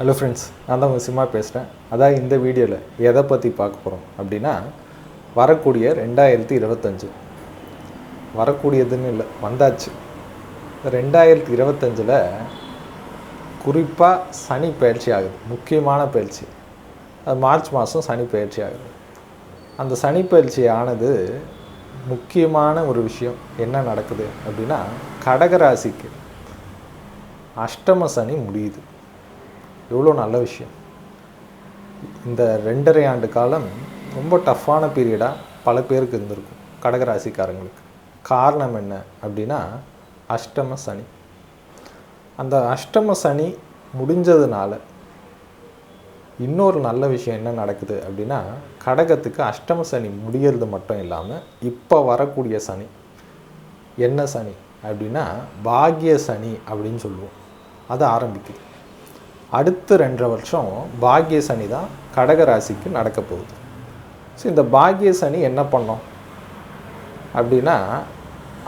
Hello friends நான் தான் சிம்மா பேசுகிறேன் அதான் இந்த வீடியோவில் எதை பற்றி பார்க்க போகிறோம் அப்படின்னா வரக்கூடிய ரெண்டாயிரத்தி இருபத்தஞ்சு. வரக்கூடியதுன்னு இல்லை வந்தாச்சு. ரெண்டாயிரத்தி இருபத்தஞ்சில் குறிப்பாக சனி பயிற்சி ஆகுது முக்கியமான பயிற்சி. அது மார்ச் மாதம் சனி பயிற்சி ஆகுது. அந்த சனி பயிற்சி ஆனது முக்கியமான ஒரு விஷயம் என்ன நடக்குது அப்படின்னா கடகராசிக்கு அஷ்டம சனி முடியுது. எவ்வளோ நல்ல விஷயம். இந்த ரெண்டரை ஆண்டு காலம் ரொம்ப டஃப்பான பீரியடாக பல பேருக்கு இருந்திருக்கும் கடகராசிக்காரங்களுக்கு. காரணம் என்ன அப்படின்னா அஷ்டம சனி. அந்த அஷ்டம சனி முடிஞ்சதுனால இன்னொரு நல்ல விஷயம் என்ன நடக்குது அப்படின்னா கடகத்துக்கு அஷ்டம சனி முடியறது மட்டும் இல்லாமல் இப்போ வரக்கூடிய சனி என்ன சனி அப்படின்னா பாக்ய சனி அப்படின்னு சொல்லுவோம். அது ஆரம்பிக்குது. அடுத்த ரெண்டரை வருஷம் பாக்ய சனி தான் கடக ராசிக்கு நடக்க போகுது. ஸோ இந்த பாக்ய சனி என்ன பண்ணோம்? அப்படின்னா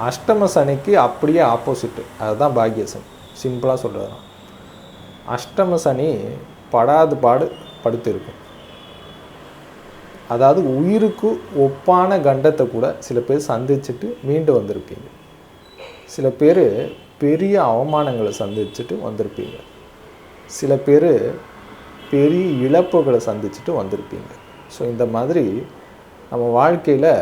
அஷ்டம சனிக்கு அப்படியே ஆப்போசிட்டு அதுதான் பாக்ய சனி. சிம்பிளாக சொல்கிறது அஷ்டம சனி படாது பாடு படுத்திருக்கும் அதாவது உயிருக்கு ஒப்பான கண்டத்தை கூட சில பேர் சந்திச்சுட்டு மீண்டு வந்திருப்பீங்க. சில பேர் பெரிய அவமானங்களை சந்திச்சுட்டு வந்திருப்பீங்க. சில பேர் பெரிய இழப்புகளை சந்திச்சுட்டு வந்திருப்பீங்க. ஸோ இந்த மாதிரி நம்ம வாழ்க்கையில்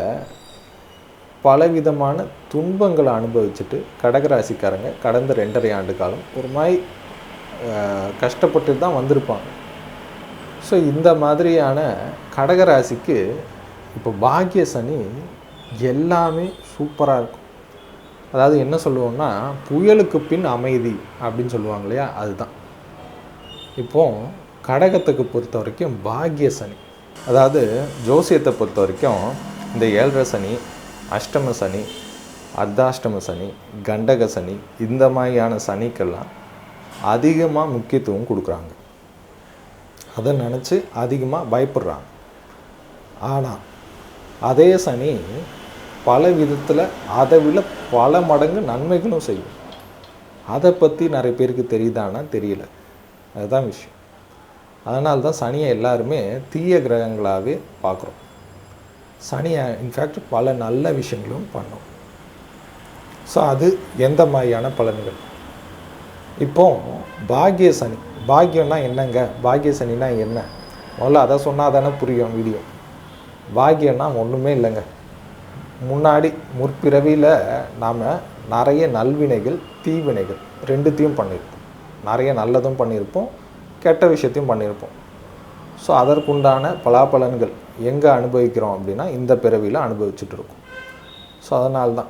பலவிதமான துன்பங்களை அனுபவிச்சுட்டு கடகராசிக்காரங்க கடந்த ரெண்டரை ஆண்டு காலம் ஒரு மாதிரி கஷ்டப்பட்டு தான் வந்திருப்பாங்க. ஸோ இந்த மாதிரியான கடகராசிக்கு இப்போ பாக்கிய சனி எல்லாமே சூப்பராக இருக்கும். அதாவது என்ன சொல்லுவோம்னா புயலுக்கு பின் அமைதி அப்படின்னு சொல்லுவாங்க இல்லையா? அதுதான். இப்போது கடகத்துக்கு பொறுத்த வரைக்கும் பாக்ய சனி. அதாவது ஜோசியத்தை பொறுத்த வரைக்கும் இந்த ஏழரை சனி அஷ்டம சனி அர்த்தாஷ்டம சனி கண்டக சனி இந்த மாதிரியான சனிக்கெல்லாம் அதிகமாக முக்கியத்துவம் கொடுக்குறாங்க. அதை நினச்சி அதிகமாக பயப்படுறாங்க. ஆனால் அதே சனி பல விதத்தில் அதை விட பல மடங்கு நன்மைகளும் செய்யும். அதை பற்றி நிறைய பேருக்கு தெரியுதானா தெரியல. அதுதான் விஷயம். அதனால தான் சனியை எல்லாருமே தீய கிரகங்களாகவே பார்க்குறோம். சனியை இன்ஃபேக்ட் பல நல்ல விஷயங்களும் பண்ணும். ஸோ அது எந்த மாதிரியான பலன்கள்? இப்போ பாக்ய சனி. பாக்யம்னா என்னங்க? பாக்ய சனினா என்ன? முதல்ல அதை சொன்னால் தானே புரியும் வீடியோ பாக்யம்னா ஒன்றுமே இல்லைங்க. முன்னாடி முற்பிறவியில் நாம் நிறைய நல்வினைகள் தீவினைகள் ரெண்டுத்தையும் பண்ணியிருக்கோம் நிறைய நல்லதும் பண்ணியிருப்போம் கெட்ட விஷயத்தையும் பண்ணியிருப்போம். ஸோ அதற்குண்டான பலாபலன்கள் எங்கே அனுபவிக்கிறோம் அப்படின்னா இந்த பிறவியில் அனுபவிச்சுட்டு இருக்கோம் ஸோ அதனால்தான்.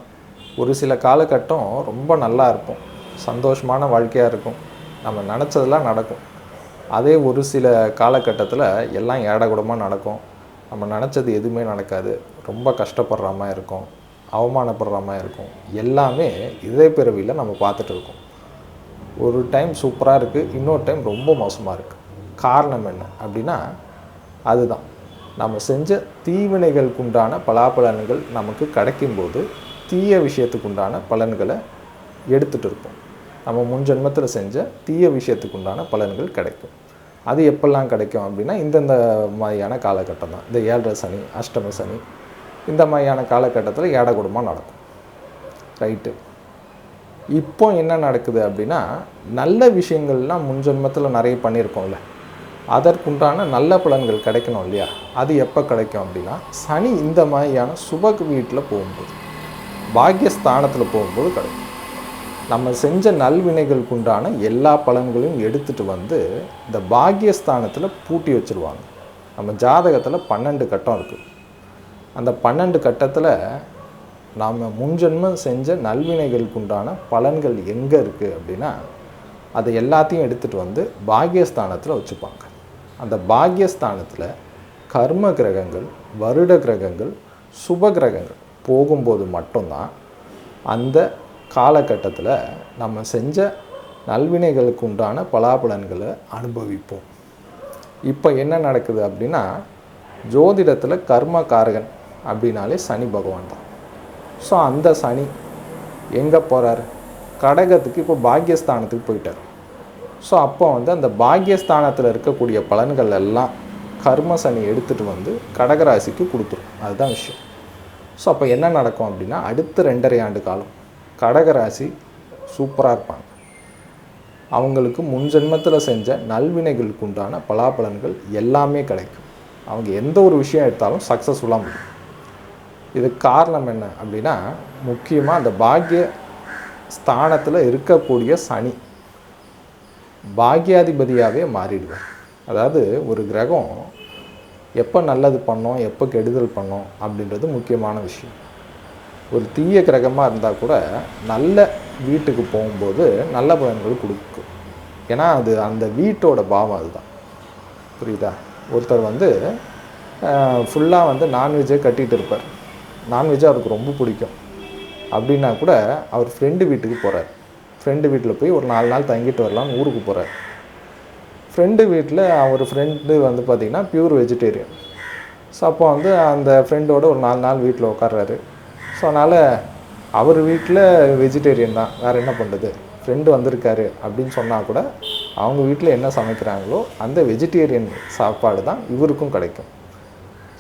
ஒரு சில காலகட்டம் ரொம்ப நல்லா இருப்போம் சந்தோஷமான வாழ்க்கையாக இருக்கும். நம்ம நினச்சதெல்லாம் நடக்கும். அதே ஒரு சில காலகட்டத்தில் எல்லாம் ஏடகுடமாக நடக்கும். நம்ம நினச்சது எதுவுமே நடக்காது. ரொம்ப கஷ்டப்படுற மாதிரி இருக்கும். அவமானப்படுற மாதிரி இருக்கும். எல்லாமே இதே பிறவியில் நம்ம பார்த்துட்டு இருக்கோம் ஒரு டைம் சூப்பராக இருக்குது இன்னொரு டைம் ரொம்ப மோசமாக இருக்குது காரணம் என்ன அப்படின்னா அதுதான். நம்ம செஞ்ச தீவினைகளுக்குண்டான பலாபலன்கள் நமக்கு கிடைக்கும்போது தீய விஷயத்துக்குண்டான பலன்களை எடுத்துகிட்டு இருப்போம். நம்ம முன் ஜென்மத்தில் செஞ்ச தீய விஷயத்துக்குண்டான பலன்கள் கிடைக்கும். அது எப்பெல்லாம் கிடைக்கும் அப்படின்னா இந்தந்த மாதிரியான காலகட்டம் தான். இந்த ஏழரை சனி அஷ்டம சனி இந்த மாதிரியான காலகட்டத்தில் ஏடகுடமாக நடக்கும். ரைட்டு. இப்போ என்ன நடக்குது அப்படின்னா நல்ல விஷயங்கள்லாம் முன் ஜென்மத்தில் நிறைய பண்ணியிருக்கோம்ல. அதற்குண்டான நல்ல பலன்கள் கிடைக்கணும் இல்லையா? அது எப்போ கிடைக்கும் அப்படின்னா சனி இந்த மாதிரியான சுப வீட்டில் போகும்போது பாக்கியஸ்தானத்தில் போகும்போது கிடைக்கும். நம்ம செஞ்ச நல்வினைகளுக்குண்டான எல்லா பலன்களையும் எடுத்துகிட்டு வந்து இந்த பாக்கியஸ்தானத்தில் பூட்டி வச்சுருவாங்க. நம்ம ஜாதகத்தில் பன்னெண்டு கட்டம் இருக்குது அந்த பன்னெண்டு கட்டத்தில் நாம் முன்ஜென்மம் செஞ்ச நல்வினைகளுக்கு உண்டான பலன்கள் எங்கே இருக்குது அப்படின்னா அதை எல்லாத்தையும் எடுத்துகிட்டு வந்து பாக்யஸ்தானத்தில் வச்சுப்பாங்க. அந்த பாக்யஸ்தானத்தில் கர்ம கிரகங்கள் வருட கிரகங்கள் சுப கிரகங்கள் போகும்போது மட்டும்தான் அந்த காலகட்டத்தில் நம்ம செஞ்ச நல்வினைகளுக்கு உண்டான பலாபலன்களை அனுபவிப்போம். இப்போ என்ன நடக்குது அப்படின்னா ஜோதிடத்தில் கர்ம காரகன் அப்படின்னாலே சனி பகவான் தான். ஸோ அந்த சனி எங்கே போகிறார் கடகத்துக்கு இப்போ பாக்யஸ்தானத்துக்கு போயிட்டார். ஸோ அப்போ வந்து அந்த பாக்கியஸ்தானத்தில் இருக்கக்கூடிய பலன்கள் எல்லாம் கர்ம சனி எடுத்துகிட்டு வந்து கடகராசிக்கு கொடுத்துரும். அதுதான் விஷயம். ஸோ அப்போ என்ன நடக்கும் அப்படின்னா அடுத்த ரெண்டரை ஆண்டு காலம் கடகராசி சூப்பராக இருப்பாங்க. அவங்களுக்கு முன் ஜென்மத்தில் செஞ்ச நல்வினைகளுக்கு உண்டான பலாபலன்கள் எல்லாமே கிடைக்கும். அவங்க எந்த ஒரு விஷயம் எடுத்தாலும் சக்ஸஸ்ஃபுல்லாக முடியும். இதுக்கு காரணம் என்ன அப்படின்னா முக்கியமாக அந்த பாக்கிய ஸ்தானத்தில் இருக்கக்கூடிய சனி பாக்கியாதிபதியாகவே மாறிடுவார். அதாவது ஒரு கிரகம் எப்போ நல்லது பண்ணோம் எப்போ கெடுதல் பண்ணோம் அப்படின்றது முக்கியமான விஷயம். ஒரு தீய கிரகமாக இருந்தால் கூட நல்ல வீட்டுக்கு போகும்போது நல்ல பலன்கள் கொடுக்கும். ஏன்னா அது அந்த வீட்டோட பாவம் அதுதான். புரியுதா? ஒருத்தர் வந்து ஃபுல்லாக வந்து நான்வெஜ்ஜே கட்டிகிட்டு இருப்பார். நான்வெஜ்ஜு அவருக்கு ரொம்ப பிடிக்கும். அப்படின்னா கூட அவர் ஃப்ரெண்டு வீட்டுக்கு போகிறார் ஃப்ரெண்டு வீட்டில் போய் ஒரு நாலு நாள் தங்கிட்டு வரலாம்னு ஊருக்கு போகிறார் ஃப்ரெண்டு வீட்டில் அவர் ஃப்ரெண்டு வந்து பார்த்திங்கன்னா பியூர் வெஜிடேரியன் ஸோ அப்போ வந்து அந்த ஃப்ரெண்டோட ஒரு நாலு நாள் வீட்டில் உட்கார்றாரு ஸோ அதனால் அவர் வீட்டில் வெஜிடேரியன் தான். வேறு என்ன பண்ணுறது ஃப்ரெண்டு வந்திருக்காரு அப்படின்னு சொன்னால் கூட அவங்க வீட்டில் என்ன சமைக்கிறாங்களோ அந்த வெஜிடேரியன் சாப்பாடு தான் இவருக்கும் கிடைக்கும்.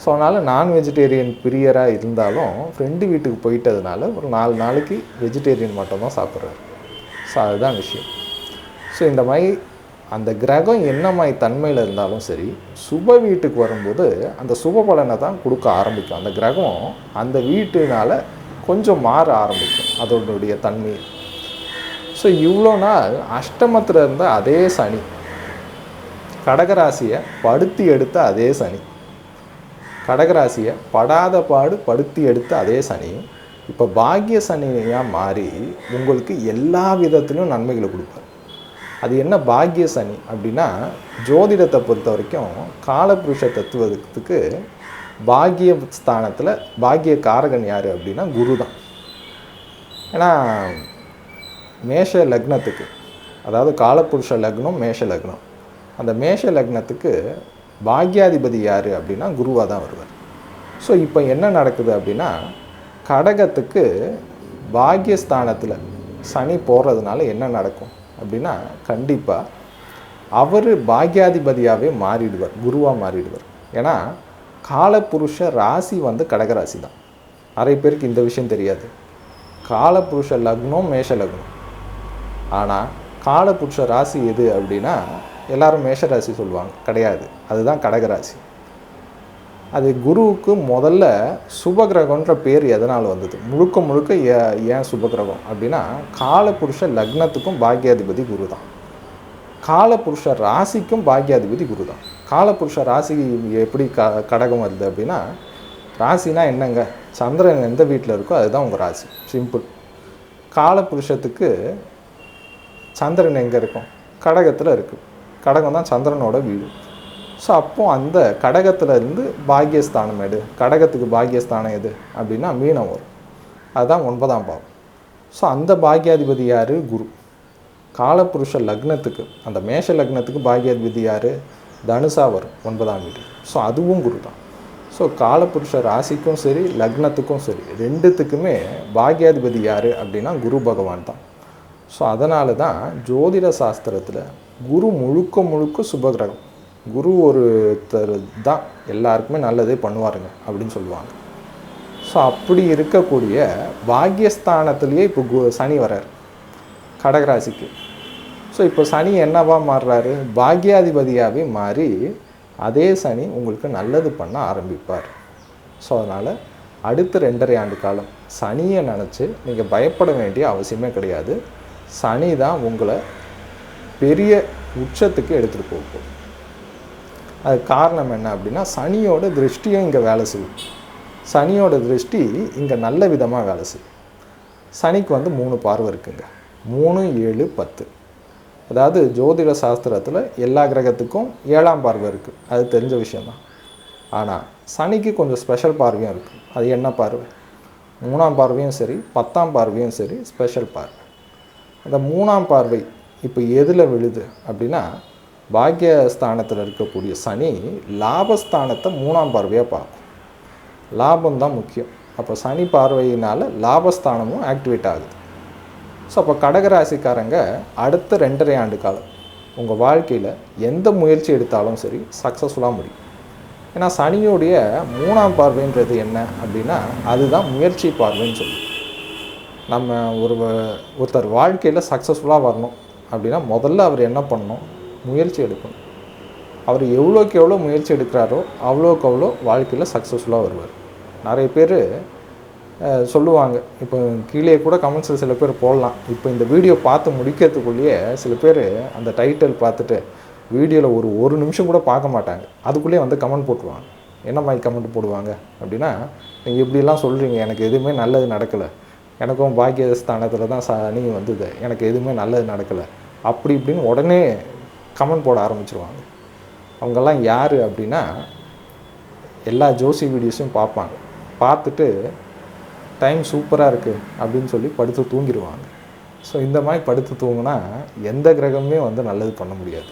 ஸோ அதனால் நான் வெஜிடேரியன் பிரியராக இருந்தாலும் ஃப்ரெண்டு வீட்டுக்கு போயிட்டதுனால ஒரு நாலு நாளைக்கு வெஜிடேரியன் மட்டும்தான் சாப்பிட்றாரு. ஸோ அதுதான் விஷயம். ஸோ இந்த மாதிரி அந்த கிரகம் என்ன மாதிரி தன்மையில் இருந்தாலும் சரி சுப வீட்டுக்கு வரும்போது அந்த சுப பலனை தான் கொடுக்க ஆரம்பிக்கும். அந்த கிரகம் அந்த வீட்டுனால கொஞ்சம் மாற ஆரம்பிக்கும் அதோடைய தன்மை ஸோ இவ்வளோ நாள் அஷ்டமத்தில் இருந்த அதே சனி கடகராசியை படுத்தி எடுத்த அதே சனி. கடகராசியை படாத பாடு படுத்தி எடுத்த அதே சனி இப்போ பாக்கிய சனியாக மாறி உங்களுக்கு எல்லா விதத்திலும் நன்மைகளை கொடுப்பார். அது என்ன பாக்கிய சனி அப்படின்னா ஜோதிடத்தை பொறுத்த வரைக்கும் காலபுருஷ தத்துவத்துக்கு பாக்கிய ஸ்தானத்தில் பாக்கிய காரகன் யார் அப்படின்னா குரு தான் ஏன்னா மேஷ லக்னத்துக்கு அதாவது காலபுருஷ லக்னம் மேஷ லக்னம். அந்த மேஷ லக்னத்துக்கு பாக்யாதிபதி யார் அப்படின்னா குருவாக தான் வருவார். ஸோ இப்போ என்ன நடக்குது அப்படின்னா கடகத்துக்கு பாக்யஸ்தானத்தில் சனி போடுறதுனால என்ன நடக்கும் அப்படின்னா கண்டிப்பாக அவர் பாக்யாதிபதியாகவே மாறிடுவார் குருவாக மாறிடுவார். ஏன்னா காலப்புருஷ ராசி வந்து கடகராசி தான். நிறைய பேருக்கு இந்த விஷயம் தெரியாது. காலபுருஷ லக்னம் மேஷ லக்னம். ஆனால் காலபுருஷ ராசி எது அப்படின்னா எல்லோரும் மேஷ ராசி சொல்லுவாங்க கிடையாது. அதுதான் கடகராசி. அது குருவுக்கு முதல்ல சுபகிரகன்ற பேர் எதனால் வந்தது? முழுக்க முழுக்க ஏ- ஏன் சுபகிரகம்? அப்படின்னா காலபுருஷ லக்னத்துக்கும் பாக்யாதிபதி குரு தான் காலபுருஷ ராசிக்கும் பாக்யாதிபதி குரு தான் காலபுருஷ ராசி எப்படி க கடகம் வருது அப்படின்னா ராசினா என்னங்க? சந்திரன் எந்த வீட்டில் இருக்கோ அதுதான் உங்கள் ராசி. சிம்பிள். காலபுருஷத்துக்கு சந்திரன் எங்கே இருக்கும்? கடகத்தில் இருக்குது கடகம் தான் சந்திரனோட வீடு. ஸோ அப்போது அந்த கடகத்தில் இருந்து பாக்கியஸ்தானம் எடு. கடகத்துக்கு பாக்யஸ்தானம் எது? அப்படின்னா மீனம் வரும். அதுதான் ஒன்பதாம் பாவம். ஸோ அந்த பாக்யாதிபதி யார்? குரு. காலபுருஷ லக்னத்துக்கு அந்த மேஷ லக்னத்துக்கு பாக்யாதிபதி யார்? தனுசா வரும் ஒன்பதாம் வீடு. ஸோ அதுவும் குரு தான். ஸோ காலபுருஷ ராசிக்கும் சரி லக்னத்துக்கும் சரி ரெண்டுத்துக்குமே பாக்யாதிபதி யார்? அப்படின்னா குரு பகவான் தான். ஸோ அதனால தான் ஜோதிட சாஸ்திரத்தில் குரு முழுக்க முழுக்க சுபகிரகம் குரு ஒருத்தர் தான் எல்லாருக்குமே நல்லதே பண்ணுவாருங்க அப்படின்னு சொல்லுவாங்க. ஸோ அப்படி இருக்கக்கூடிய பாக்கியஸ்தானத்துலேயே இப்போ கு சனி வரார் கடகராசிக்கு. ஸோ இப்போ சனி என்னவா மாறுறாரு? பாக்யாதிபதியாகவே மாறி அதே சனி உங்களுக்கு நல்லது பண்ண ஆரம்பிப்பார். ஸோ அதனால் அடுத்த ரெண்டரை ஆண்டு காலம் சனியை நினச்சி நீங்கள் பயப்பட வேண்டிய அவசியமே கிடையாது. சனி தான் உங்களை பெரிய உச்சத்துக்கு எடுத்துகிட்டு போகும் அது காரணம் என்ன அப்படின்னா சனியோட திருஷ்டியும் இங்கே வேலை செய்யும். சனியோட திருஷ்டி இங்கே நல்ல விதமாக வேலை செய்யும். சனிக்கு வந்து மூணு பார்வை இருக்குங்க. மூணு ஏழு பத்து. அதாவது ஜோதிட சாஸ்திரத்தில் எல்லா கிரகத்துக்கும் ஏழாம் பார்வை இருக்குது அது தெரிஞ்ச விஷயந்தான் ஆனால் சனிக்கு கொஞ்சம் ஸ்பெஷல் பார்வையும் இருக்குது அது என்ன பார்வை? மூணாம் பார்வையும் சரி பத்தாம் பார்வையும் சரி ஸ்பெஷல் பார்வை. அந்த மூணாம் பார்வை இப்போ எதில் விழுது அப்படின்னா பாக்கியஸ்தானத்தில் இருக்கக்கூடிய சனி லாபஸ்தானத்தை மூணாம் பார்வையாக பார்க்கும். லாபம் தான் முக்கியம். அப்போ சனி பார்வையினால் லாபஸ்தானமும் ஆக்டிவேட் ஆகுது. ஸோ அப்போ கடகராசிக்காரங்க அடுத்த ரெண்டரை ஆண்டு காலம் உங்கள் வாழ்க்கையில் எந்த முயற்சி எடுத்தாலும் சரி சக்ஸஸ்ஃபுல்லாக முடியும். ஏன்னா சனியோடைய மூணாம் பார்வைன்றது என்ன அப்படின்னா அதுதான் முயற்சி பார்வைன்னு சொல்லி நம்ம ஒரு ஒருத்தர் வாழ்க்கையில் சக்ஸஸ்ஃபுல்லாக வரணும் அப்படின்னா முதல்ல அவர் என்ன பண்ணணும்? முயற்சி எடுக்கணும். அவர் எவ்வளோக்கு எவ்வளோ முயற்சி எடுக்கிறாரோ அவ்வளோக்கு அவ்வளோ வாழ்க்கையில் சக்ஸஸ்ஃபுல்லாக வருவார். நிறைய பேர் சொல்லுவாங்க. இப்போ கீழே கூட கமெண்ட்ஸில் சில பேர் போடலாம். இப்போ இந்த வீடியோ பார்த்து முடிக்கிறதுக்குள்ளேயே சில பேர் அந்த டைட்டில் பார்த்துட்டு வீடியோவில் ஒரு ஒரு நிமிஷம் கூட பார்க்க மாட்டாங்க. அதுக்குள்ளேயே வந்து கமெண்ட் போட்டுருவாங்க. என்ன மாதிரி கமெண்ட் போடுவாங்க? அப்படின்னா நீங்கள் இப்படிலாம் சொல்கிறீங்க எனக்கு எதுவுமே நல்லது நடக்கலை. எனக்கும் பாக்கியஸ்தானத்தில் தான் சனி வந்தது. எனக்கு எதுவுமே நல்லது நடக்கலை. அப்படி இப்படின்னு உடனே கமெண்ட் போட ஆரம்பிச்சிருவாங்க. அவங்கெல்லாம் யார் அப்படின்னா எல்லா ஜோசி வீடியோஸையும் பார்ப்பாங்க. பார்த்துட்டு டைம் சூப்பராக இருக்குது அப்படின்னு சொல்லி படுத்து தூங்கிடுவாங்க ஸோ இந்த மாதிரி படுத்து தூங்கினா எந்த கிரகமே வந்து நல்லது பண்ண முடியாது.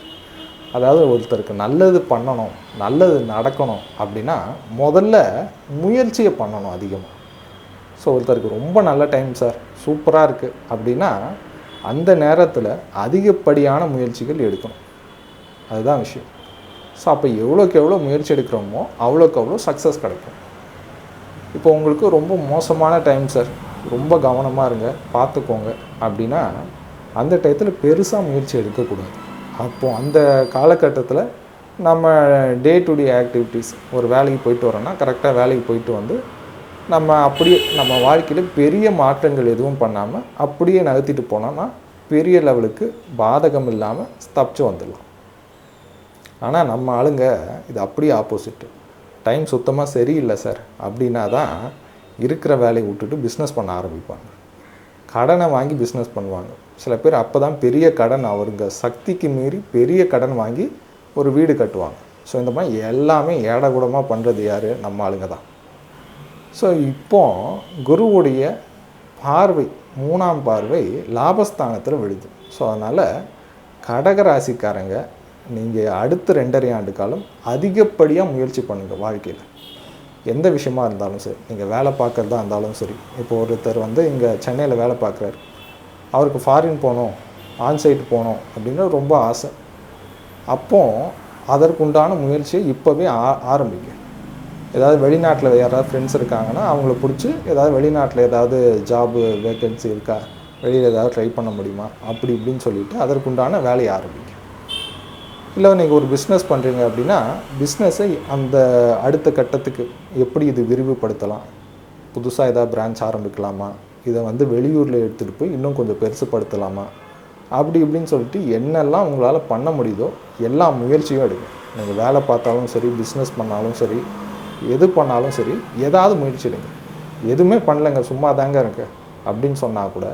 அதாவது ஒருத்தருக்கு நல்லது பண்ணணும் நல்லது நடக்கணும் அப்படின்னா முதல்ல முயற்சியை பண்ணணும் அதிகமாக ஸோ ஒருத்தருக்கு ரொம்ப நல்ல டைம் சார் சூப்பராக இருக்குது அப்படின்னா அந்த நேரத்தில் அதிகப்படியான முயற்சிகள் எடுக்கணும். அதுதான் விஷயம். ஸோ அப்போ எவ்வளோக்கு எவ்வளோ முயற்சி எடுக்கிறோமோ அவ்வளோக்கு அவ்வளோ சக்ஸஸ் கிடைக்கும். இப்போ உங்களுக்கு ரொம்ப மோசமான டைம் சார் ரொம்ப கவனமாக இருங்க பார்த்துக்கோங்க. அப்படின்னா அந்த டயத்தில் பெருசாக முயற்சி எடுக்கக்கூடாது. அப்போது அந்த காலகட்டத்தில் நம்ம டே டு டே ஆக்டிவிட்டீஸ் ஒரு வேலைக்கு போயிட்டு வரோன்னா கரெக்டாக வேலைக்கு போயிட்டு வந்து நம்ம அப்படியே நம்ம வாழ்க்கையில் பெரிய மாற்றங்கள் எதுவும் பண்ணாமல் அப்படியே நகர்த்திட்டு போனோம்னா பெரிய லெவலுக்கு பாதகம் இல்லாமல் தப்பிச்சு வந்துடலாம். ஆனால் நம்ம ஆளுங்க இது அப்படியே ஆப்போசிட்டு டைம் சுத்தமாக சரியில்லை சார் அப்படின்னா தான் இருக்கிற வேலையை விட்டுட்டு பிஸ்னஸ் பண்ண ஆரம்பிப்பாங்க. கடனை வாங்கி பிஸ்னஸ் பண்ணுவாங்க. சில பேர் அப்போ தான் பெரிய கடன் அவருங்க சக்திக்கு மீறி பெரிய கடன் வாங்கி ஒரு வீடு கட்டுவாங்க. ஸோ இந்த மாதிரி எல்லாமே ஏடகுடமாக பண்ணுறது யார்? நம்ம ஆளுங்க தான். ஸோ இப்போ குருவுடைய பார்வை மூணாம் பார்வை லாபஸ்தானத்தில் விழுது. ஸோ அதனால் கடகராசிக்காரங்க நீங்கள் அடுத்த ரெண்டரை ஆண்டு காலம் அதிகப்படியாக முயற்சி பண்ணுங்கள் வாழ்க்கையில். எந்த விஷயமா இருந்தாலும் சரி நீங்கள் வேலை பார்க்குறதா இருந்தாலும் சரி. இப்போ ஒருத்தர் வந்து இங்கே சென்னையில் வேலை பார்க்குறாரு. அவருக்கு ஃபாரின் போகணும் ஆன்சைட் போகணும் அப்படின்னு ரொம்ப ஆசை. அப்போ அதற்குண்டான முயற்சியை இப்போவே ஆ ஆரம்பிங்க. ஏதாவது வெளிநாட்டில் யாராவது ஃப்ரெண்ட்ஸ் இருக்காங்கன்னா அவங்கள பிடிச்சி ஏதாவது வெளிநாட்டில் ஏதாவது ஜாபு வேக்கன்சி இருக்கா? வெளியில் ஏதாவது ட்ரை பண்ண முடியுமா? அப்படி இப்படின்னு சொல்லிட்டு அதற்குண்டான வேலையை ஆரம்பிங்க. இல்லை நீங்கள் ஒரு பிஸ்னஸ் பண்ணுறீங்க அப்படின்னா பிஸ்னஸை அந்த அடுத்த கட்டத்துக்கு எப்படி இது விரிவுபடுத்தலாம்? புதுசாக ஏதாவது பிரான்ச் ஆரம்பிக்கலாமா? இதை வந்து வெளியூரில் எடுத்துகிட்டு போய் இன்னும் கொஞ்சம் பெருசுப்படுத்தலாமா அப்படி இப்படின்னு சொல்லிட்டு என்னெல்லாம் உங்களால் பண்ண முடியுதோ எல்லா முயற்சியும் எடுங்க. நீங்கள் வேலை பார்த்தாலும் சரி பிஸ்னஸ் பண்ணாலும் சரி எது பண்ணாலும் சரி ஏதாவது முயற்சி எடுங்க. எதுவுமே பண்ணலைங்க சும்மா தாங்க இருக்கு அப்படின்னு சொன்னால் கூட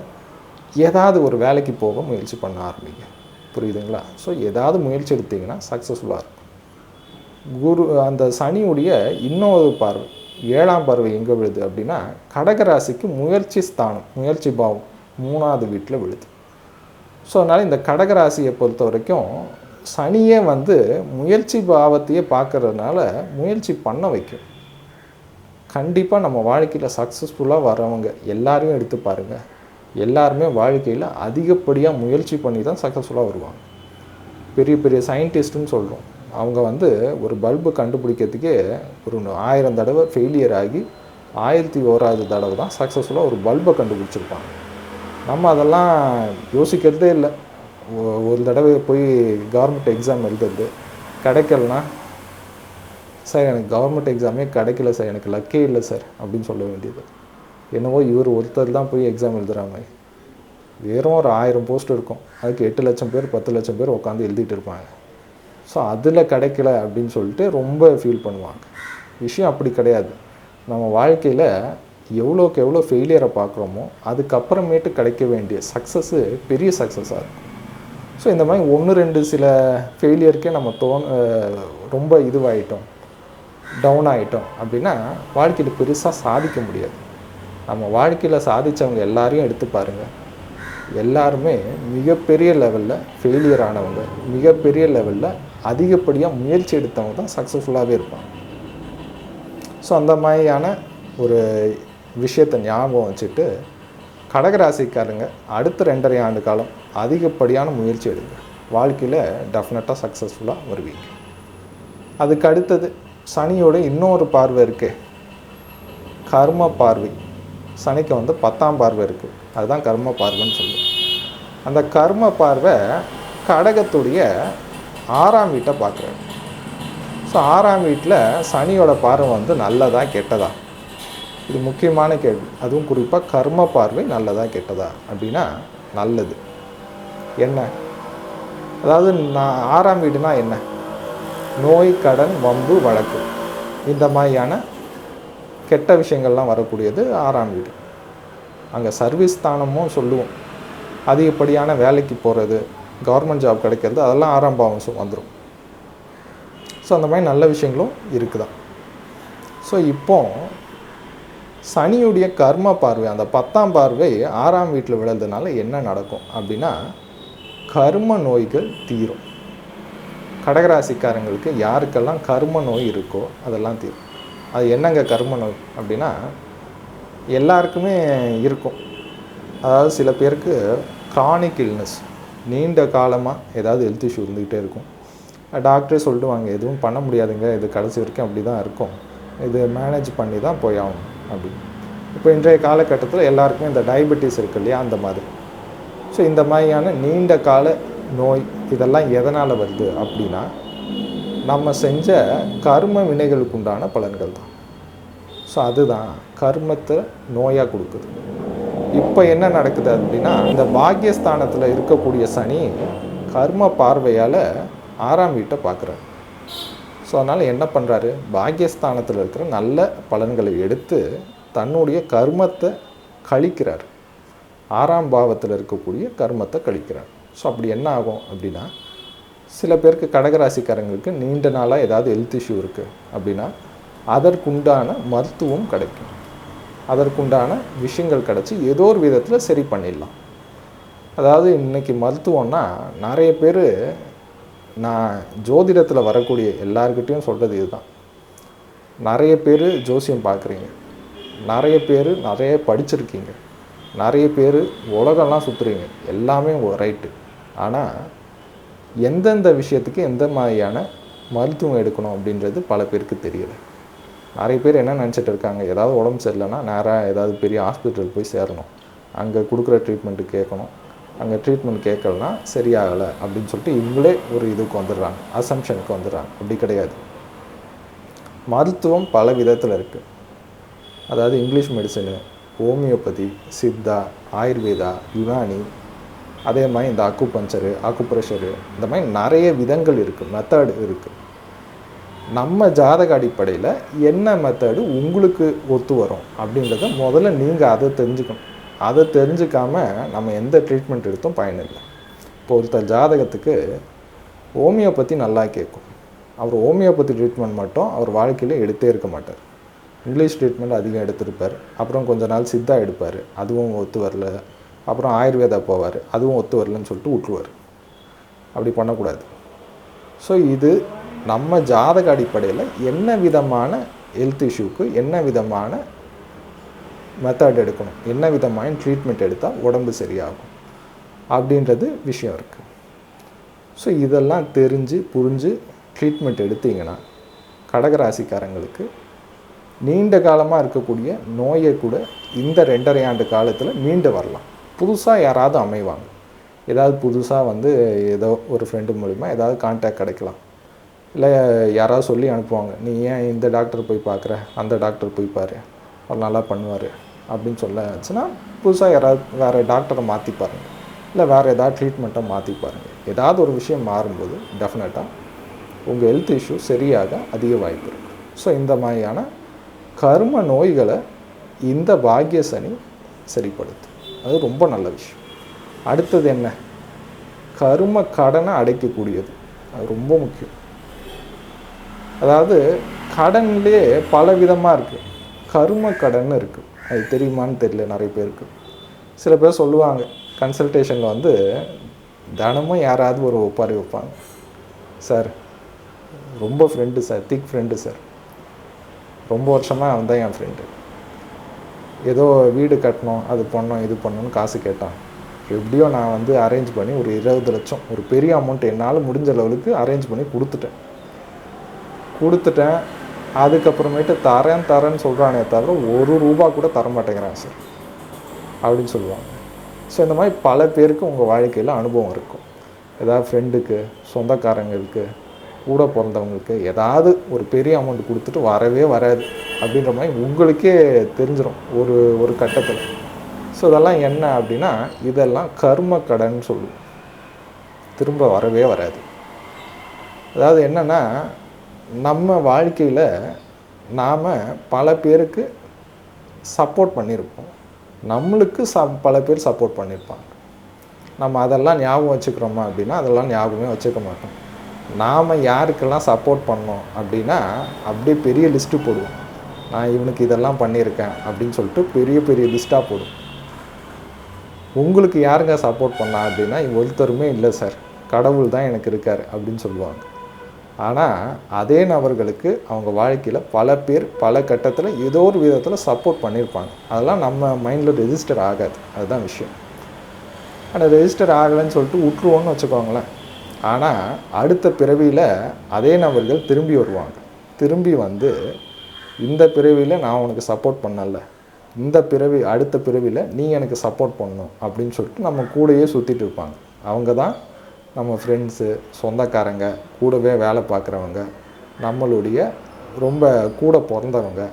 ஏதாவது ஒரு வேலைக்கு போக முயற்சி பண்ண ஆரம்பிங்க. புரியுதுங்களா? ஸோ ஏதாவது முயற்சி எடுத்தீங்கன்னா சக்ஸஸ்ஃபுல்லாக இருக்கும். குரு அந்த சனியுடைய இன்னொரு பார்வை ஏழாம் பார்வை எங்கே விழுது அப்படின்னா கடகராசிக்கு முயற்சி ஸ்தானம் முயற்சி பாவம் மூணாவது வீட்டில் விழுது. ஸோ அதனால் இந்த கடகராசியை பொறுத்த வரைக்கும் சனியே வந்து முயற்சி பாவத்தையே பார்க்கறதுனால முயற்சி பண்ண வைக்கும். கண்டிப்பாக நம்ம வாழ்க்கையில் சக்ஸஸ்ஃபுல்லாக வரவங்க எல்லாரையும் எடுத்து பாருங்கள் எல்லாருமே வாழ்க்கையில் அதிகப்படியாக முயற்சி பண்ணி தான் சக்ஸஸ்ஃபுல்லாக வருவாங்க. பெரிய பெரிய சயின்டிஸ்ட்டுன்னு சொல்கிறோம் அவங்க வந்து ஒரு பல்பு கண்டுபிடிக்கிறதுக்கே ஒரு ஆயிரம் தடவை ஃபெயிலியர் ஆகி ஆயிரத்தி ஓராவது தடவை தான் சக்ஸஸ்ஃபுல்லாக ஒரு பல்பை கண்டுபிடிச்சிருப்பாங்க. நம்ம அதெல்லாம் யோசிக்கிறதே இல்லை. ஒ- ஒரு தடவை போய் கவர்மெண்ட் எக்ஸாம் எழுதுறது கிடைக்கலனா சார் எனக்கு கவர்மெண்ட் எக்ஸாமே கிடைக்கல சார். எனக்கு லக்கே இல்லை சார். அப்படின்னு சொல்ல வேண்டியது. என்னவோ இவர் ஒருத்தர் தான் போய் எக்ஸாம் எழுதுகிறாங்க வெறும் ஒரு ஆயிரம் போஸ்ட் இருக்கும். அதுக்கு எட்டு லட்சம் பேர் பத்து லட்சம் பேர் உட்காந்து எழுதிட்டு இருப்பாங்க. ஸோ அதில் கிடைக்கல அப்படின்னு சொல்லிட்டு ரொம்ப ஃபீல் பண்ணுவாங்க. விஷயம் அப்படி கிடையாது. நம்ம வாழ்க்கையில் எவ்வளோக்கு எவ்வளோ ஃபெயிலியரை பார்க்குறோமோ அதுக்கப்புறமேட்டு கிடைக்க வேண்டிய சக்ஸஸ்ஸு பெரிய சக்ஸஸாக இருக்கும். ஸோ இந்த மாதிரி ஒன்று ரெண்டு சில ஃபெயிலியருக்கே நம்ம தோண ரொம்ப இதுவாகிட்டோம் டவுன் ஆகிட்டோம் அப்படின்னா வாழ்க்கையில் பெருசாக சாதிக்க முடியாது. நம்ம வாழ்க்கையில் சாதித்தவங்க எல்லாரையும் எடுத்து பாருங்கள் எல்லாருமே மிகப்பெரிய லெவலில் ஃபெயிலியர் ஆனவங்க மிகப்பெரிய லெவலில் அதிகப்படியாக முயற்சி எடுத்தவங்க தான் சக்ஸஸ்ஃபுல்லாகவே இருப்பாங்க. ஸோ அந்த மாதிரியான ஒரு விஷயத்தை ஞாபகம் வச்சுட்டு கடகராசிக்காரங்க அடுத்த ரெண்டரை ஆண்டு காலம் அதிகப்படியான முயற்சி எடுங்க. வாழ்க்கையில் டெஃபினட்டாக சக்ஸஸ்ஃபுல்லாக வருவீங்க. அதுக்கு அடுத்தது சனியோட இன்னொரு பார்வை இருக்கு. கர்ம பார்வை. சனிக்கு வந்து பத்தாம் பார்வை இருக்குது அதுதான் கர்ம பார்வைன்னு சொல்லுவோம். அந்த கர்ம பார்வை கடகத்துடைய ஆறாம் வீட்டை பார்க்குறாரு ஸோ ஆறாம் வீட்டில் சனியோட பார்வை வந்து நல்லதா கெட்டதா? இது முக்கியமான கேள்வி. அதுவும் குறிப்பாக கர்ம பார்வை நல்லதா கெட்டதா? அப்படின்னா நல்லது. என்ன? அதாவது நான் ஆறாம் வீடுனா என்ன? நோய் கடன் வம்பு வழக்கு. இந்த மாதிரியான கெட்ட விஷயங்கள்லாம் வரக்கூடியது ஆறாம் வீடு. அங்கே சர்வீஸ் ஸ்தானமும் சொல்லுவோம். அதிகப்படியான வேலைக்கு போகிறது கவர்மெண்ட் ஜாப் கிடைக்கிறது அதெல்லாம் ஆறாம் பாவம் வந்துடும் ஸோ அந்த மாதிரி நல்ல விஷயங்களும் இருக்குதான். ஸோ இப்போ சனியுடைய கர்ம பார்வை அந்த பத்தாம் பார்வை ஆறாம் வீட்டில் விழுறதுனால என்ன நடக்கும் அப்படின்னா கர்ம நோய்கள் தீரும். கடகராசிக்காரங்களுக்கு யாருக்கெல்லாம் கர்ம நோய் இருக்கோ அதெல்லாம் தீரும். அது என்னங்க கர்ம அப்படின்னா எல்லாருக்குமே இருக்கும். அதாவது சில பேருக்கு க்ரானிக் இல்னஸ் நீண்ட காலமாக ஏதாவது ஹெல்த் இஷ்யூ இருந்துக்கிட்டே இருக்கும். டாக்டரே சொல்லிடுவாங்க எதுவும் பண்ண முடியாதுங்க இது கடைசி வரைக்கும் அப்படி தான் இருக்கும். இது மேனேஜ் பண்ணி தான் போய் ஆகணும் அப்படின்னு. இப்போ இன்றைய காலகட்டத்தில் எல்லாருக்குமே இந்த டயபெட்டிஸ் இருக்கு இல்லையா அந்த மாதிரி. ஸோ இந்த மாதிரியான நீண்ட கால நோய் இதெல்லாம் எதனால் வருது அப்படின்னா நம்ம செஞ்ச கர்ம வினைகளுக்கு உண்டான பலன்கள் தான். ஸோ அதுதான் கர்மத்தை நோயாக கொடுக்குது. இப்போ என்ன நடக்குது அப்படின்னா இந்த பாக்கியஸ்தானத்தில் இருக்கக்கூடிய சனி கர்ம பார்வையால் ஆறாம் வீட்டை பார்க்குறாரு. ஸோ அதனால் என்ன பண்ணுறாரு பாக்கியஸ்தானத்தில் இருக்கிற நல்ல பலன்களை எடுத்து தன்னுடைய கர்மத்தை கழிக்கிறார். ஆறாம் பாவத்தில் இருக்கக்கூடிய கர்மத்தை கழிக்கிறார். ஸோ அப்படி என்ன ஆகும் அப்படின்னா சில பேருக்கு கடகராசிக்காரங்களுக்கு நீண்ட நாளாக ஏதாவது ஹெல்த் இஷ்யூ இருக்குது அப்படின்னா அதற்குண்டான மருத்துவம் கிடைக்கும். அதற்குண்டான விஷயங்கள் கிடச்சி ஏதோ ஒரு விதத்தில் சரி பண்ணிடலாம். அதாவது இன்றைக்கி மருத்துவம்னா நிறைய பேர் நான் ஜோதிடத்தில் வரக்கூடிய எல்லாருக்கிட்டேயும் சொல்கிறது இதுதான். நிறைய பேர் ஜோசியம் பார்க்குறீங்க நிறைய பேர் நிறைய படிச்சிருக்கீங்க. நிறைய பேர் உலகம்லாம் சுற்றுறீங்க எல்லாமே ரைட்டு ஆனால் எந்தெந்த விஷயத்துக்கு எந்த மாதிரியான மருத்துவம் எடுக்கணும் அப்படின்றது பல பேருக்கு தெரியலை. நிறைய பேர் என்ன நினச்சிட்டு இருக்காங்க? ஏதாவது உடம்பு சரியில்லைன்னா நேராக ஏதாவது பெரிய ஹாஸ்பிட்டல் போய் சேரணும். அங்கே கொடுக்குற ட்ரீட்மெண்ட்டு கேட்கணும். அங்கே ட்ரீட்மெண்ட் கேட்கலனா சரியாகலை அப்படின்னு சொல்லிட்டு இவங்களே ஒரு இதுக்கு வந்துடுறாங்க. அசம்ஷனுக்கு வந்துடுறாங்க. அப்படி கிடையாது. மருத்துவம் பல விதத்தில் இருக்குது அதாவது English medicine homeopathy Siddha Ayurveda Unani அதே மாதிரி இந்த அக்குபஞ்சரு அக்குப்ரெஷரு இந்த மாதிரி நிறைய விதங்கள் இருக்குது மெத்தடு இருக்குது நம்ம ஜாதக அடிப்படையில் என்ன மெத்தடு உங்களுக்கு ஒத்து வரும் அப்படின்றத முதல்ல நீங்கள் அதை தெரிஞ்சுக்கணும். அதை தெரிஞ்சுக்காம நம்ம எந்த ட்ரீட்மெண்ட் எடுத்தும் பயனில்லை. இப்போ ஒருத்தர் ஜாதகத்துக்கு ஹோமியோபதி நல்லா கேட்கும். அவர் ஹோமியோபதி ட்ரீட்மெண்ட் மட்டும் அவர் வாழ்க்கையில் எடுத்தே இருக்க மாட்டார். இங்கிலீஷ் ட்ரீட்மெண்ட் அதிகம் எடுத்திருப்பார். அப்புறம் கொஞ்ச நாள் சித்தா எடுப்பார். அதுவும் ஒத்து வரல. அப்புறம் ஆயுர்வேதா போவார். அதுவும் ஒத்து வரலன்னு சொல்லிட்டு விட்ருவார் அப்படி பண்ணக்கூடாது. ஸோ இது நம்ம ஜாதக அடிப்படையில் என்ன விதமான ஹெல்த் இஷ்யூக்கு என்ன விதமான மெத்தட் எடுக்கணும்? என்ன விதமான ட்ரீட்மெண்ட் எடுத்தால் உடம்பு சரியாகும்? அப்படின்றது விஷயம் இருக்குது ஸோ இதெல்லாம் தெரிஞ்சு புரிஞ்சு ட்ரீட்மெண்ட் எடுத்தீங்கன்னா கடகராசிக்காரங்களுக்கு நீண்ட காலமாக இருக்கக்கூடிய நோயை கூட இந்த ரெண்டரை ஆண்டு காலத்தில் மீண்டு வரலாம். புதுசாக யாராவது அமைவாங்க. ஏதாவது புதுசாக வந்து ஏதோ ஒரு ஃப்ரெண்டு மூலிமா ஏதாவது கான்டாக்ட் கிடைக்கலாம். இல்லை யாராவது சொல்லி அனுப்புவாங்க நீ ஏன் இந்த டாக்டர் போய் பார்க்குற? அந்த டாக்டர் போய் பாரு. அவர் நல்லா பண்ணுவார். அப்படின்னு சொல்ல ஆச்சுன்னா புதுசாக யாராவது வேறு டாக்டரை மாற்றி பாருங்கள் இல்லை வேறு ஏதாவது ட்ரீட்மெண்ட்டை மாற்றி பாருங்கள் ஏதாவது ஒரு விஷயம் மாறும்போது டெஃபினட்டாக உங்கள் ஹெல்த் இஷ்யூ சரியாக அதிக வாய்ப்பு இருக்குது ஸோ இந்த மாதிரியான கர்ம நோய்களை இந்த பாக்கிய சனி சரிப்படுத்தும். அது ரொம்ப நல்ல விஷயம். அடுத்தது என்ன? கரும கடனை அடைக்கக்கூடியது. அது ரொம்ப முக்கியம். அதாவது கடன்லேயே பல விதமாக இருக்குது கரும கடன் இருக்குது அது தெரியுமான்னு தெரியல நிறைய பேருக்கு. சில பேர் சொல்லுவாங்க கன்சல்டேஷனில் வந்து தினமும் யாராவது ஒரு ஒப்பாரி வைப்பாங்க. சார் ரொம்ப friend sir thick friend sir ரொம்ப வருஷமாக அவன் தான் என் ஃப்ரெண்டு ஏதோ வீடு கட்டணும் அது பண்ணோம் இது பண்ணணும்னு காசு கேட்டான் எப்படியோ நான் வந்து அரேஞ்ச் பண்ணி ஒரு இருபது லட்சம் ஒரு பெரிய அமௌண்ட் என்னால் முடிஞ்ச லெவலுக்கு அரேஞ்ச் பண்ணி கொடுத்துட்டேன். கொடுத்துட்டேன். அதுக்கப்புறமேட்டு தரேன் தரேன்னு சொல்கிறானே தவிர ஒரு ரூபா கூட தர மாட்டேங்கிறான் சார் அப்படின்னு சொல்லுவாங்க. ஸோ இந்த மாதிரி பல பேருக்கு உங்கள் வாழ்க்கையில் அனுபவம் இருக்கும். ஏதாவது ஃப்ரெண்டுக்கு சொந்தக்காரங்களுக்கு கூட பிறந்தவங்களுக்கு ஏதாவது ஒரு பெரிய அமௌண்ட் கொடுத்துட்டு வரவே வராது அப்படின்ற மாதிரி உங்களுக்கே தெரிஞ்சிடும் ஒரு ஒரு கட்டத்தில். ஸோ இதெல்லாம் என்ன அப்படின்னா இதெல்லாம் கர்ம கடன் சொல்லுவோம். திரும்ப வரவே வராது. அதாவது என்னென்னா நம்ம வாழ்க்கையில் நாம் பல பேருக்கு சப்போர்ட் பண்ணியிருப்போம் நம்மளுக்கு ச பல பேர் சப்போர்ட் பண்ணியிருப்பாங்க நம்ம அதெல்லாம் ஞாபகம் வச்சுக்கிறோமா அப்படின்னா அதெல்லாம் ஞாபகமே வச்சுக்க மாட்டோம். நாம் யாருக்கெல்லாம் சப்போர்ட் பண்ணோம் அப்படின்னா அப்படியே பெரிய லிஸ்ட்டு போடுவோம். நான் இவனுக்கு இதெல்லாம் பண்ணியிருக்கேன் அப்படின்னு சொல்லிட்டு பெரிய பெரிய லிஸ்ட்டாக போடும். உங்களுக்கு யாருங்க சப்போர்ட் பண்ணா அப்படின்னா ஒருத்தருமே இல்லை சார் கடவுள் தான் எனக்கு இருக்கார் அப்படின்னு சொல்லுவாங்க. ஆனால் அதே நபர்களுக்கு அவங்க வாழ்க்கையில் பல பேர் பல கட்டத்தில் ஏதோ ஒரு விதத்தில் சப்போர்ட் பண்ணியிருப்பாங்க. அதெல்லாம் நம்ம மைண்டில் ரெஜிஸ்டர் ஆகாது. அதுதான் விஷயம். ஆனால் ரெஜிஸ்டர் ஆகலைன்னு சொல்லிட்டு விட்ருவோன்னு வச்சுக்கோங்களேன். ஆனால் அடுத்த பிறவியில் அதே நபர்கள் திரும்பி வருவாங்க. திரும்பி வந்து இந்த பிறவியில் நான் உனக்கு சப்போர்ட் பண்ணல. இந்த பிறவி அடுத்த பிறவியில் நீ எனக்கு சப்போர்ட் பண்ணணும் அப்படின்னு சொல்லிட்டு நம்ம கூடயே சுற்றிட்டு இருப்பாங்க. அவங்க தான் நம்ம ஃப்ரெண்ட்ஸு சொந்தக்காரங்க கூடவே வேலை பார்க்குறவங்க நம்மளுடைய ரொம்ப கூட பிறந்தவங்க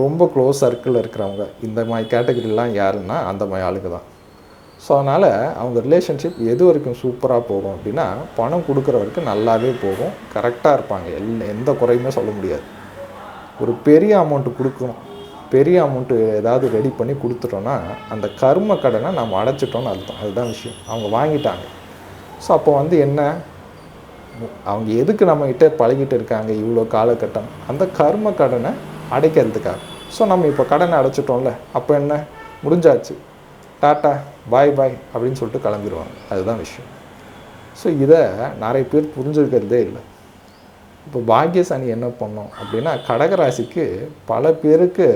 ரொம்ப க்ளோஸ் சர்க்கிளில் இருக்கிறவங்க இந்த மாதிரி கேட்டகரிலாம் யாருன்னா அந்த மாதிரி ஆளுக்கு தான். ஸோ அதனால் அவங்க ரிலேஷன்ஷிப் எது வரைக்கும் சூப்பராக போகும் அப்படின்னா பணம் கொடுக்குற வரைக்கும் நல்லாவே போகும். கரெக்டாக இருப்பாங்க. எல் எந்த குறையுமே சொல்ல முடியாது. ஒரு பெரிய அமௌண்ட்டு கொடுக்கணும். பெரிய அமௌண்ட்டு ஏதாவது ரெடி பண்ணி கொடுத்துட்டோன்னா அந்த கர்ம கடனை நம்ம அடைச்சிட்டோம்னு அர்த்தம். அதுதான் விஷயம். அவங்க வாங்கிட்டாங்க. ஸோ அப்போ வந்து என்ன? அவங்க எதுக்கு நம்மக்கிட்ட பழகிட்டு இருக்காங்க இவ்வளோ காலகட்டம்? அந்த கர்ம கடனை அடைக்கிறதுக்காக. ஸோ நம்ம இப்போ கடனை அடைச்சிட்டோம்ல. அப்போ என்ன? முடிஞ்சாச்சு. டாட்டா. பாய் பாய் அப்படின்னு சொல்லிட்டு கிளம்பிடுவாங்க. அதுதான் விஷயம். ஸோ இதை நிறைய பேர் புரிஞ்சுருக்கிறதே இல்லை. இப்போ பாக்கியசானி என்ன பண்ணோம் அப்படின்னா கடகராசிக்கு பல பேருக்கு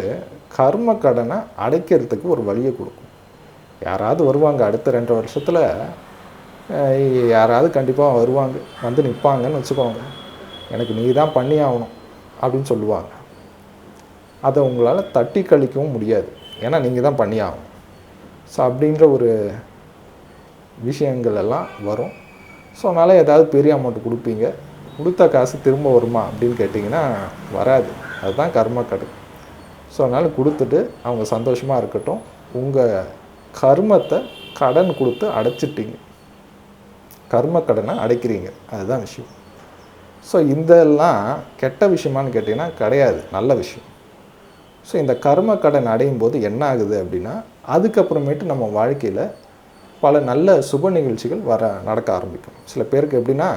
கர்ம கடனை அடைக்கிறதுக்கு ஒரு வழியை கொடுக்கும். யாராவது வருவாங்க அடுத்த ரெண்டு வருஷத்தில் யாராவது கண்டிப்பாக வருவாங்க வந்து நிற்பாங்கன்னு வச்சுக்கோங்க. எனக்கு நீ தான் பண்ணி ஆகணும் அப்படின்னு சொல்லுவாங்க. அதை உங்களால் தட்டி கழிக்கவும் முடியாது. ஏன்னா நீங்கள் தான் பண்ணி ஆகணும். ஸோ அப்படின்ற ஒரு விஷயங்கள் எல்லாம் வரும். ஸோ அதனால் ஏதாவது பெரிய அமௌண்ட் கொடுப்பீங்க. கொடுத்த காசு திரும்ப வருமா அப்படின்னு கேட்டிங்கன்னா வராது. அதுதான் கர்ம கடன் ஸோ அதனால் கொடுத்துட்டு அவங்க சந்தோஷமாக இருக்கட்டும். உங்கள் கர்மத்தை கடன் கொடுத்து அடைச்சிட்டீங்க. கர்ம கடனை அடைக்கிறீங்க. அதுதான் விஷயம். ஸோ இதெல்லாம் கெட்ட விஷயமான்னு கேட்டிங்கன்னா கிடையாது. நல்ல விஷயம். ஸோ இந்த கர்ம கடன் அடையும் போது என்ன ஆகுது அப்படின்னா அதுக்கப்புறமேட்டு நம்ம வாழ்க்கையில் பல நல்ல சுப நிகழ்ச்சிகள் வர நடக்க ஆரம்பிக்கும். சில பேருக்கு எப்படின்னா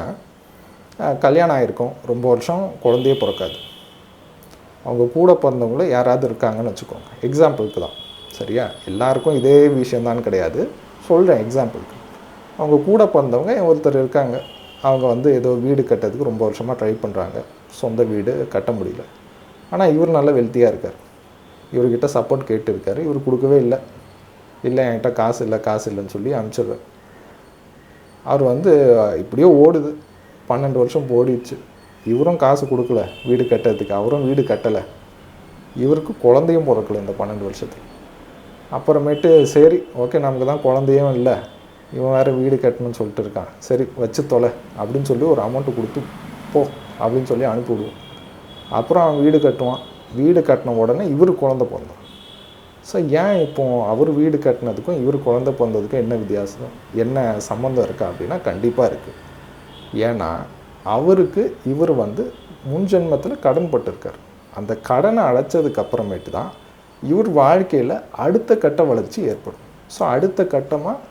கல்யாணம் ஆகிருக்கும் ரொம்ப வருஷம் குழந்தையே பிறக்காது. அவங்க கூட பிறந்தவங்கள யாராவது இருக்காங்கன்னு வச்சுக்கோங்க. எக்ஸாம்பிளுக்கு தான். சரியா? எல்லாருக்கும் இதே விஷயம்தான் கிடையாது. சொல்கிறேன் எக்ஸாம்பிளுக்கு அவங்க கூட பிறந்தவங்க ஒருத்தர் இருக்காங்க. அவங்க வந்து ஏதோ வீடு கட்டுறதுக்கு ரொம்ப வருஷமாக ட்ரை பண்ணுறாங்க சொந்த வீடு கட்ட முடியல. ஆனால் இவர் நல்ல வெல்த்தியாக இருக்கார். இவர்கிட்ட சப்போர்ட் கேட்டுருக்காரு. இவர் கொடுக்கவே இல்லை. இல்லை என்கிட்ட காசு இல்லை காசு இல்லைன்னு சொல்லி அனுப்பிச்சிடுவேன் அவர் வந்து இப்படியோ ஓடுது. பன்னெண்டு வருஷம் ஓடிடுச்சு. இவரும் காசு கொடுக்கல. வீடு கட்டுறதுக்கு. அவரும் வீடு கட்டலை. இவருக்கு குழந்தையும் பிறக்கல இந்த பன்னெண்டு வருஷத்துக்கு அப்புறமேட்டு சரி ஓகே நமக்கு தான் குழந்தையும் இல்லை. இவன் வேறு வீடு கட்டணும்னு சொல்லிட்டு இருக்கான். சரி வச்சு தொலை அப்படின்னு சொல்லி ஒரு அமௌண்ட்டு கொடுத்து போ அப்படின்னு சொல்லி அனுப்பி விடுவோம் அப்புறம் அவன் வீடு கட்டுவான். வீடு கட்டின உடனே இவர் குழந்தை பிறந்தோம் ஸோ ஏன் இப்போ அவர் வீடு கட்டினதுக்கும் இவர் குழந்த பிறந்ததுக்கும் என்ன வித்தியாசம்? என்ன சம்மந்தம் இருக்கா அப்படின்னா கண்டிப்பாக இருக்குது ஏன்னா அவருக்கு இவர் வந்து முன் ஜென்மத்தில் கடன் பட்டிருக்கார். அந்த கடனை அடைச்சதுக்கு அப்புறமேட்டு தான் இவர் வாழ்க்கையில் அடுத்த கட்ட வளர்ச்சி ஏற்படும். ஸோ அடுத்த கட்டமாக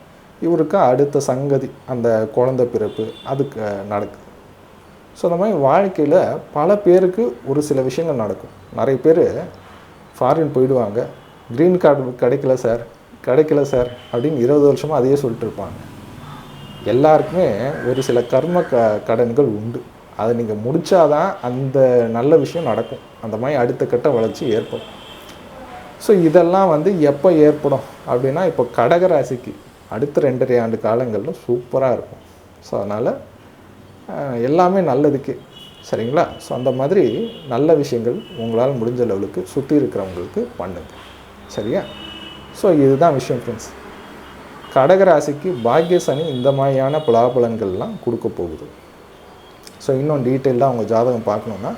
இவருக்கு அடுத்த சங்கதி அந்த குழந்த பிறப்பு அதுக்கு நடக்குது. ஸோ அந்த மாதிரி வாழ்க்கையில் பல பேருக்கு ஒரு சில விஷயங்கள் நடக்கும். நிறைய பேர் ஃபாரின் போயிடுவாங்க. க்ரீன் கார்டு கிடைக்கல சார் கிடைக்கல சார் அப்படின்னு இருபது வருஷமாக அதையே சொல்லிட்டு இருப்பாங்க. எல்லாருக்குமே ஒரு சில கர்ம க கடன்கள் உண்டு. அதை நீங்கள் முடித்தாதான் அந்த நல்ல விஷயம் நடக்கும். அந்த மாதிரி அடுத்த கட்ட வளர்ச்சி ஏற்படும். ஸோ இதெல்லாம் வந்து எப்போ ஏற்படும் அப்படின்னா இப்போ கடகராசிக்கு அடுத்த ரெண்டரை ஆண்டு காலங்களில் சூப்பராக இருக்கும். ஸோ அதனால் எல்லாமே நல்லதுக்கு சரிங்களா? ஸோ அந்த மாதிரி நல்ல விஷயங்கள் உங்களால் முடிஞ்ச லெவலுக்கு சுற்றி இருக்கிறவங்களுக்கு பண்ணுங்கள் சரியா? ஸோ இதுதான் விஷயம் ஃப்ரெண்ட்ஸ் கடகராசிக்கு பாக்கியசனி இந்த மாதிரியான பலாபலங்கள்லாம் கொடுக்க போகுது. ஸோ இன்னும் டீட்டெயிலாக அவங்க ஜாதகம் பார்க்கணுன்னா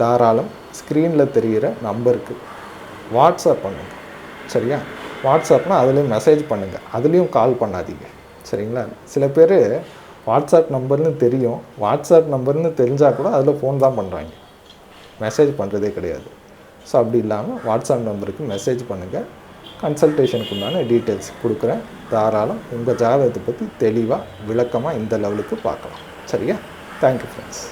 தாராளம் ஸ்க்ரீனில் தெரிகிற நம்பருக்கு வாட்ஸ்அப் பண்ணுங்கள் சரியா? வாட்ஸ்அப்னால் அதுலேயும் மெசேஜ் பண்ணுங்கள் அதுலேயும் கால் பண்ணாதீங்க சரிங்களா? சில பேர் வாட்ஸ்அப் நம்பர்னு தெரியும். வாட்ஸ்அப் நம்பர்னு தெரிஞ்சால் கூட அதில் ஃபோன் தான் பண்ணுறாங்க மெசேஜ் பண்ணுறதே கிடையாது. ஸோ அப்படி இல்லாமல் வாட்ஸ்அப் நம்பருக்கு மெசேஜ் பண்ணுங்கள் கன்சல்டேஷனுக்கு உண்டான டீட்டெயில்ஸ் கொடுக்குறேன். தாராளம் உங்கள் ஜாதகத்தை பற்றி தெளிவாக விளக்கமாக இந்த லெவலுக்கு பார்க்கலாம். சரியா? Thank you friends